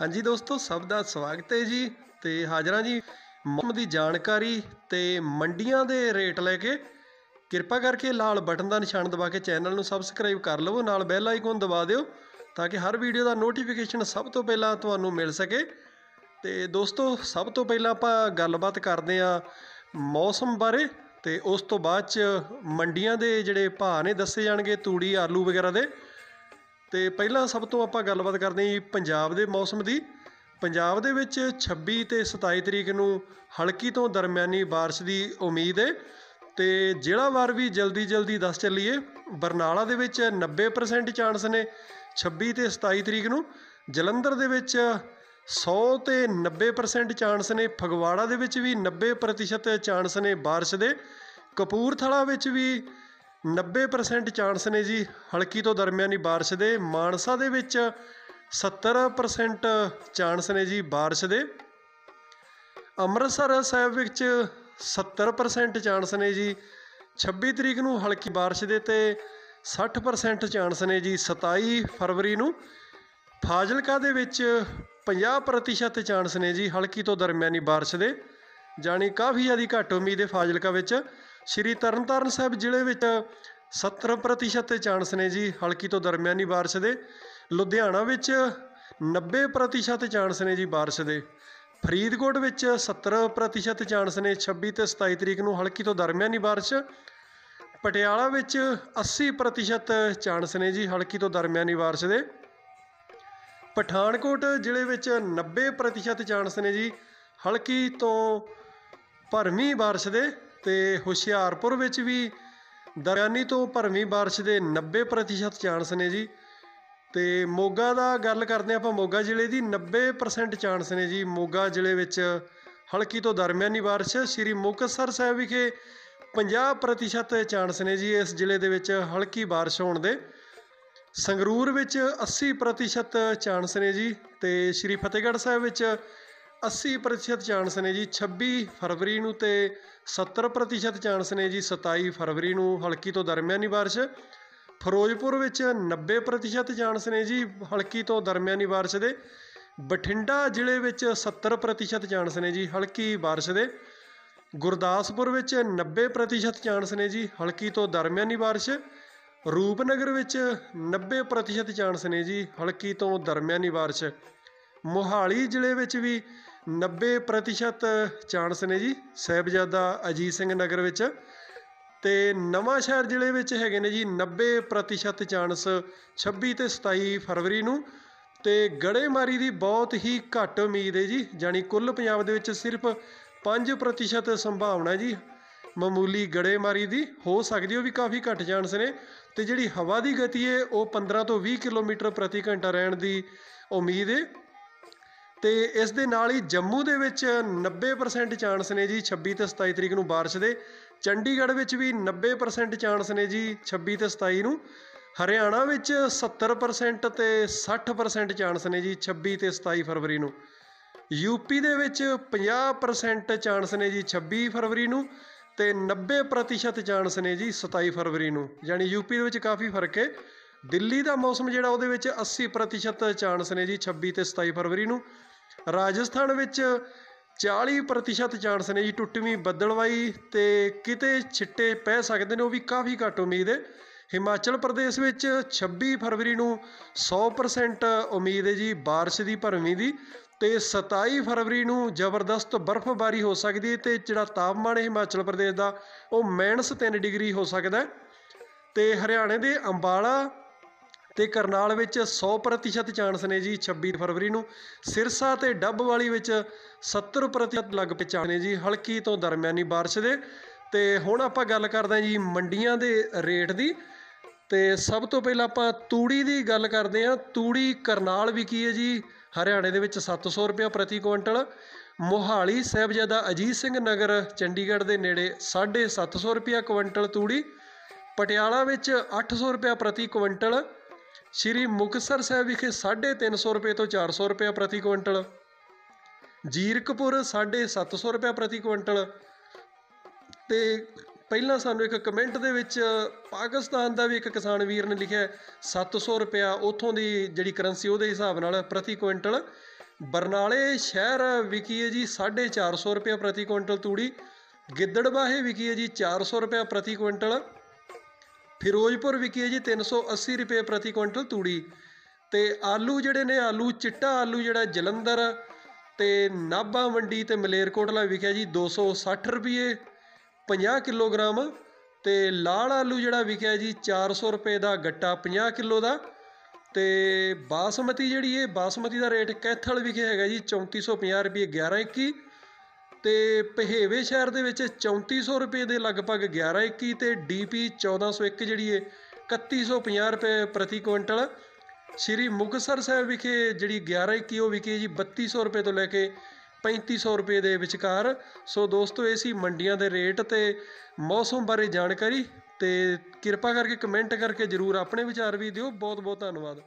ਹਾਂਜੀ ਦੋਸਤੋ, ਸਭ ਦਾ ਸਵਾਗਤ ਹੈ ਜੀ। ਤੇ ਹਾਜ਼ਰਾਂ ਜੀ ਮੌਸਮ ਦੀ ਜਾਣਕਾਰੀ ਤੇ ਮੰਡੀਆਂ ਦੇ ਰੇਟ ਲੈ ਕੇ। ਕਿਰਪਾ ਕਰਕੇ ਲਾਲ ਬਟਨ ਦਾ ਨਿਸ਼ਾਨ ਦਬਾ ਕੇ ਚੈਨਲ ਨੂੰ ਸਬਸਕ੍ਰਾਈਬ ਕਰ ਲਵੋ, ਨਾਲ ਬੈਲ ਆਈਕਨ ਦਬਾ ਦਿਓ ਤਾਂ ਕਿ ਹਰ ਵੀਡੀਓ ਦਾ ਨੋਟੀਫਿਕੇਸ਼ਨ ਸਭ ਤੋਂ ਪਹਿਲਾਂ ਤੁਹਾਨੂੰ ਮਿਲ ਸਕੇ। ਤੇ ਦੋਸਤੋ, ਸਭ ਤੋਂ ਪਹਿਲਾਂ ਆਪਾਂ ਗੱਲਬਾਤ ਕਰਦੇ ਆ ਮੌਸਮ ਬਾਰੇ ਤੇ ਉਸ ਤੋਂ ਬਾਅਦ ਚ ਮੰਡੀਆਂ ਦੇ ਜਿਹੜੇ ਭਾਅ ਨੇ ਦੱਸੇ ਜਾਣਗੇ, ਤੂੜੀ, ਆਲੂ ਵਗੈਰਾ ਦੇ। ਅਤੇ ਪਹਿਲਾਂ ਸਭ ਤੋਂ ਆਪਾਂ ਗੱਲਬਾਤ ਕਰਦੇ ਹਾਂ ਜੀ ਪੰਜਾਬ ਦੇ ਮੌਸਮ ਦੀ। ਪੰਜਾਬ ਦੇ ਵਿੱਚ ਛੱਬੀ ਅਤੇ ਸਤਾਈ ਤਰੀਕ ਨੂੰ ਹਲਕੀ ਤੋਂ ਦਰਮਿਆਨੀ ਬਾਰਿਸ਼ ਦੀ ਉਮੀਦ ਹੈ ਅਤੇ ਜ਼ਿਲ੍ਹਾਵਾਰ ਵੀ ਜਲਦੀ ਜਲਦੀ ਦੱਸ ਚੱਲੀਏ, ਬਰਨਾਲਾ ਦੇ ਵਿੱਚ 90% ਚਾਂਸ ਨੇ 26 ਤੇ 27 ਤਰੀਕ ਨੂੰ, ਜਲੰਧਰ ਦੇ ਵਿੱਚ 100 ਤੇ 90% ਚਾਂਸ ਨੇ, ਫਗਵਾੜਾ ਦੇ ਵਿੱਚ ਵੀ 90% ਚਾਂਸ ਨੇ ਬਾਰਿਸ਼ ਦੇ, ਕਪੂਰਥਲਾ ਵਿੱਚ ਵੀ 90% ਚਾਂਸ ਨੇ ਜੀ ਹਲਕੀ ਤੋਂ ਦਰਮਿਆਨੀ بارش ਦੇ ਮਾਨਸਾ ਦੇ ਵਿੱਚ 70% ਚਾਂਸ ਨੇ ਜੀ بارش ਦੇ ਅੰਮ੍ਰਿਤਸਰ ਸਾਹਿਬ ਵਿੱਚ 70% ਚਾਂਸ ਨੇ ਜੀ 26 ਤਰੀਕ ਨੂੰ ਹਲਕੀ بارش ਦੇ ਤੇ 60% ਚਾਂਸ ਨੇ ਜੀ 27 ਫਰਵਰੀ ਨੂੰ ਫਾਜ਼ਿਲਕਾ ਦੇ ਵਿੱਚ 50% ਚਾਂਸ ਨੇ ਜੀ ਹਲਕੀ ਤੋਂ ਦਰਮਿਆਨੀ بارش ਦੇ ਜਾਣੀ ਕਾਫੀ ਜ਼ਿਆਦਾ ਘੱਟ ਉਮੀਦ ਹੈ ਫਾਜ਼ਿਲਕਾ ਵਿੱਚ ਸ਼੍ਰੀ ਤਰਨਤਾਰਨ ਸਾਹਿਬ ਜ਼ਿਲ੍ਹੇ ਵਿੱਚ 70% ਚਾਂਸ ਨੇ ਜੀ ਹਲਕੀ ਤੋਂ ਦਰਮਿਆਨੀ بارش ਦੇ ਲੁਧਿਆਣਾ ਵਿੱਚ 90% ਚਾਂਸ ਨੇ ਜੀ بارش ਦੇ ਫਰੀਦਕੋਟ ਵਿੱਚ 70% ਚਾਂਸ ਨੇ 26 ਤੇ 27 ਤਰੀਕ ਨੂੰ ਹਲਕੀ ਤੋਂ ਦਰਮਿਆਨੀ بارش ਪਟਿਆਲਾ ਵਿੱਚ 80% ਚਾਂਸ ਨੇ ਜੀ ਹਲਕੀ ਤੋਂ ਦਰਮਿਆਨੀ بارش ਦੇ ਪਠਾਨਕੋਟ ਜ਼ਿਲ੍ਹੇ ਵਿੱਚ 90% ਚਾਂਸ ਨੇ ਜੀ ਹਲਕੀ ਤੋਂ ਭਰਵੀਂ بارش ਦੇ ਤੇ ਹੁਸ਼ਿਆਰਪੁਰ ਵਿੱਚ ਵੀ ਦਰਿਆਨੀ ਤੋਂ ਭਰਵੀਂ بارش ਦੇ 90% ਚਾਂਸ ਨੇ ਜੀ ਤੇ ਮੋਗਾ ਦਾ ਗੱਲ ਕਰਦੇ ਆਪਾਂ ਮੋਗਾ ਜ਼ਿਲ੍ਹੇ ਦੀ 90% ਚਾਂਸ ਨੇ ਜੀ ਮੋਗਾ ਜ਼ਿਲ੍ਹੇ ਵਿੱਚ ਹਲਕੀ ਤੋਂ ਦਰਮਿਆਨੀ بارش ਸ਼੍ਰੀ ਮੁਕਤਸਰ ਸਾਹਿਬ ਵਿਖੇ 50% ਚਾਂਸ ਨੇ ਜੀ ਇਸ ਜ਼ਿਲ੍ਹੇ ਦੇ ਵਿੱਚ ਹਲਕੀ بارش ਹੋਣ ਦੇ ਸੰਗਰੂਰ ਵਿੱਚ 80% ਚਾਂਸ ਨੇ ਜੀ ਤੇ ਸ਼੍ਰੀ ਫਤਿਹਗੜ੍ਹ ਸਾਹਿਬ ਵਿੱਚ ਅੱਸੀ ਪ੍ਰਤੀਸ਼ਤ ਚਾਂਸ ਨੇ ਜੀ, ਛੱਬੀ ਫਰਵਰੀ ਨੂੰ ਅਤੇ ਸੱਤਰ ਪ੍ਰਤੀਸ਼ਤ ਚਾਂਸ ਨੇ ਜੀ, ਸਤਾਈ ਫਰਵਰੀ ਨੂੰ, ਹਲਕੀ ਤੋਂ ਦਰਮਿਆਨੀ ਬਾਰਿਸ਼। ਫਿਰੋਜ਼ਪੁਰ ਵਿੱਚ 90 ਪ੍ਰਤੀਸ਼ਤ ਚਾਂਸ ਨੇ ਜੀ, ਹਲਕੀ ਤੋਂ ਦਰਮਿਆਨੀ ਬਾਰਿਸ਼ ਦੇ। ਬਠਿੰਡਾ ਜ਼ਿਲ੍ਹੇ ਵਿੱਚ 70 ਪ੍ਰਤੀਸ਼ਤ ਚਾਂਸ ਨੇ ਜੀ, ਹਲਕੀ ਬਾਰਿਸ਼ ਦੇ। ਗੁਰਦਾਸਪੁਰ ਵਿੱਚ 90 ਪ੍ਰਤੀਸ਼ਤ ਚਾਂਸ ਨੇ ਜੀ, ਹਲਕੀ ਤੋਂ ਦਰਮਿਆਨੀ ਬਾਰਿਸ਼। ਰੂਪਨਗਰ ਵਿੱਚ 90 ਪ੍ਰਤੀਸ਼ਤ ਚਾਂਸ ਨੇ ਜੀ, ਹਲਕੀ ਤੋਂ ਦਰਮਿਆਨੀ ਬਾਰਿਸ਼। ਮੋਹਾਲੀ ਜ਼ਿਲ੍ਹੇ ਵਿੱਚ ਵੀ 90% ਚਾਂਸ ਨੇ ਜੀ ਸਾਹਿਬਜ਼ਾਦਾ ਅਜੀਤ ਸਿੰਘ ਨਗਰ ਵਿੱਚ। ਤੇ ਨਵਾਂ ਸ਼ਹਿਰ ਜ਼ਿਲ੍ਹੇ ਵਿੱਚ ਹੈਗੇ ਨੇ ਜੀ 90% ਚਾਂਸ 26 ਤੇ 27 ਫਰਵਰੀ ਨੂੰ। ਤੇ ਗੜੇਮਾਰੀ ਦੀ ਬਹੁਤ ਹੀ ਘੱਟ ਉਮੀਦ ਹੈ ਜੀ ਜਾਨੀ ਕੁੱਲ ਪੰਜਾਬ ਦੇ ਵਿੱਚ ਸਿਰਫ 5% ਸੰਭਾਵਨਾ ਜੀ ਮਾਮੂਲੀ ਗੜੇਮਾਰੀ ਦੀ ਹੋ ਸਕਦੀ ਉਹ ਵੀ ਕਾਫੀ ਘੱਟ ਚਾਂਸ ਨੇ। ਤੇ ਜਿਹੜੀ ਹਵਾ ਦੀ ਗਤੀ ਹੈ, ਉਹ 15 ਤੋਂ 20 ਕਿਲੋਮੀਟਰ ਪ੍ਰਤੀ ਘੰਟਾ ਰਹਿਣ ਦੀ ਉਮੀਦ ਹੈ। ਤੇ ਇਸ ਦੇ ਨਾਲ ਹੀ ਜੰਮੂ ਦੇ ਵਿੱਚ 90% ਚਾਂਸ ਨੇ ਜੀ 26 ਤੇ 27 ਤਰੀਕ ਨੂੰ بارش ਦੇ ਚੰਡੀਗੜ੍ਹ ਵਿੱਚ ਵੀ 90% ਚਾਂਸ ਨੇ ਜੀ 26 ਤੇ 27 ਨੂੰ ਹਰਿਆਣਾ ਵਿੱਚ 70% ਤੇ 60% ਚਾਂਸ ਨੇ ਜੀ 26 ਤੇ 27 ਫਰਵਰੀ ਨੂੰ ਯੂਪੀ ਦੇ ਵਿੱਚ 50% ਚਾਂਸ ਨੇ ਜੀ 26 ਫਰਵਰੀ ਨੂੰ ਤੇ 90% ਚਾਂਸ ਨੇ ਜੀ 27 ਫਰਵਰੀ ਨੂੰ ਯਾਨੀ ਯੂਪੀ ਦੇ ਵਿੱਚ ਕਾਫੀ ਫਰਕ ਹੈ ਦਿੱਲੀ ਦਾ ਮੌਸਮ ਜਿਹੜਾ ਉਹਦੇ ਵਿੱਚ 80% ਚਾਂਸ ਨੇ ਜੀ 26 ਤੇ 27 ਫਰਵਰੀ ਨੂੰ ਰਾਜਸਥਾਨ ਵਿੱਚ 40% ਚਾਂਸ ਨੇ ਜੀ ਟੁੱਟਵੀਂ ਬੱਦਲਵਾਈ ਤੇ ਕਿਤੇ ਛਿੱਟੇ ਪੈ ਸਕਦੇ ਨੇ ਉਹ ਵੀ ਕਾਫੀ ਘੱਟ ਉਮੀਦ ਹੈ ਹਿਮਾਚਲ ਪ੍ਰਦੇਸ਼ ਵਿੱਚ 26 ਫਰਵਰੀ ਨੂੰ 100% ਉਮੀਦ ਹੈ ਜੀ بارش ਦੀ ਭਰਵੀਂ ਦੀ ਤੇ 27 ਫਰਵਰੀ ਨੂੰ ਜ਼ਬਰਦਸਤ ਬਰਫ਼ਬਾਰੀ ਹੋ ਸਕਦੀ ਹੈ ਤੇ ਜਿਹੜਾ ਤਾਪਮਾਨ ਹੈ ਹਿਮਾਚਲ ਪ੍ਰਦੇਸ਼ ਦਾ ਉਹ -3 ਡਿਗਰੀ ਹੋ ਸਕਦਾ ਹੈ ਤੇ ਹਰਿਆਣੇ ਦੇ ਅੰਬਾਲਾ ਤੇ ਕਰਨਾਲ ਵਿੱਚ 100% ਚਾਂਸ ਨੇ ਜੀ 26 ਫਰਵਰੀ ਨੂੰ ਸਿਰਸਾ ਤੇ ਡੱਬਵਾਲੀ ਵਿੱਚ 70% ਲਗਭਗ ਚਾਂਸ ਨੇ ਜੀ ਹਲਕੀ ਤੋਂ ਦਰਮਿਆਨੀ بارش ਦੇ ਤੇ ਹੁਣ ਆਪਾਂ ਗੱਲ ਕਰਦੇ ਹਾਂ ਜੀ ਮੰਡੀਆਂ ਦੇ ਰੇਟ ਦੀ ਤੇ ਸਭ ਤੋਂ ਪਹਿਲਾਂ ਆਪਾਂ ਤੂੜੀ ਦੀ ਗੱਲ ਕਰਦੇ ਹਾਂ ਤੂੜੀ ਕਰਨਾਲ ਵਿਕੀ ਹੈ ਜੀ ਹਰਿਆਣੇ ਦੇ ਵਿੱਚ 700 ਰੁਪਏ ਪ੍ਰਤੀ ਕੁਇੰਟਲ ਮੋਹਾਲੀ ਸਾਹਿਬਜ਼ਾਦਾ ਅਜੀਤ ਸਿੰਘ ਨਗਰ ਚੰਡੀਗੜ੍ਹ ਦੇ ਨੇੜੇ 750 ਰੁਪਏ ਕੁਇੰਟਲ ਤੂੜੀ ਪਟਿਆਲਾ ਵਿੱਚ 800 ਰੁਪਏ ਪ੍ਰਤੀ ਕੁਇੰਟਲ ਸ਼੍ਰੀ ਮੁਕਤਸਰ ਸਾਹਿਬ ਵਿਖੇ 350 ਰੁਪਏ ਤੋਂ 400 ਰੁਪਏ ਪ੍ਰਤੀ ਕੁਇੰਟਲ, ਜੀਰਕਪੁਰ 750 ਰੁਪਏ ਪ੍ਰਤੀ ਕੁਇੰਟਲ ਤੇ ਪਹਿਲਾਂ ਸਾਨੂੰ ਇੱਕ ਕਮੈਂਟ ਦੇ ਵਿੱਚ ਪਾਕਿਸਤਾਨ ਦਾ ਵੀ ਇੱਕ ਕਿਸਾਨ ਵੀਰ ਨੇ ਲਿਖਿਆ 700 ਰੁਪਿਆ ਉਥੋਂ ਦੀ ਜਿਹੜੀ ਕਰੰਸੀ ਉਹਦੇ ਹਿਸਾਬ ਨਾਲ ਪ੍ਰਤੀ ਕੁਇੰਟਲ। ਬਰਨਾਲੇ ਸ਼ਹਿਰ ਵਿਕੀ ਹੈ ਜੀ 450 ਰੁਪਏ ਪ੍ਰਤੀ ਕੁਇੰਟਲ ਤੂੜੀ, ਗਿੱਦੜਬਾਹੇ ਵਿਕੀ ਹੈ ਜੀ 400 ਰੁਪਏ ਪ੍ਰਤੀ ਕੁਇੰਟਲ। ਫਿਰੋਜ਼ਪੁਰ ਵਿਕੀ ਹੈ ਜੀ 380 ਰੁਪਏ ਪ੍ਰਤੀ ਕੁਇੰਟਲ ਤੂੜੀ। ਤੇ ਆਲੂ ਜਿਹੜੇ ਨੇ, ਆਲੂ ਚਿੱਟਾ ਆਲੂ ਜਿਹੜਾ ਜਲੰਧਰ ਤੇ ਨਾਭਾ ਮੰਡੀ ਤੇ ਮਲੇਰਕੋਟਲਾ ਵਿਕਿਆ ਜੀ 260 ਰੁਪਏ 50 ਕਿਲੋਗ੍ਰਾਮ। ਤੇ ਲਾਲ ਆਲੂ ਜਿਹੜਾ ਵਿਕਿਆ ਜੀ 400 ਰੁਪਏ ਦਾ ਗੱਟਾ 50 ਕਿਲੋ ਦਾ। ਤੇ ਬਾਸਮਤੀ ਜਿਹੜੀ ਇਹ, ਬਾਸਮਤੀ ਦਾ ਰੇਟ ਕੈਥਲ ਵਿਖੇ ਹੈਗਾ ਜੀ 3450 ਰੁਪਏ 1121 ਤੇ ਪਹੇਵੇ ਸ਼ਹਿਰ ਦੇ ਵਿੱਚ 3400 ਰੁਪਏ ਦੇ ਲਗਭਗ 1121 ਤੇ ਡੀਪੀ 1401 ਜਿਹੜੀ ਹੈ 3150 ਰੁਪਏ ਪ੍ਰਤੀ ਕੁਇੰਟਲ। ਸ਼੍ਰੀ ਮੁਕਤਸਰ ਸਾਹਿਬ ਵਿਖੇ ਜਿਹੜੀ 1121 ਉਹ ਵਿਕੀ ਜੀ 3200 ਰੁਪਏ ਤੋਂ ਲੈ ਕੇ 3500 ਰੁਪਏ ਦੇ ਵਿਚਕਾਰ। ਸੋ ਦੋਸਤੋ, ਇਹ ਸੀ ਮੰਡੀਆਂ ਦੇ ਰੇਟ ਤੇ ਮੌਸਮ ਬਾਰੇ ਜਾਣਕਾਰੀ ਤੇ ਕਿਰਪਾ ਕਰਕੇ ਕਮੈਂਟ ਕਰਕੇ ਜਰੂਰ ਆਪਣੇ ਵਿਚਾਰ ਵੀ ਦਿਓ। ਬਹੁਤ ਬਹੁਤ ਧੰਨਵਾਦ।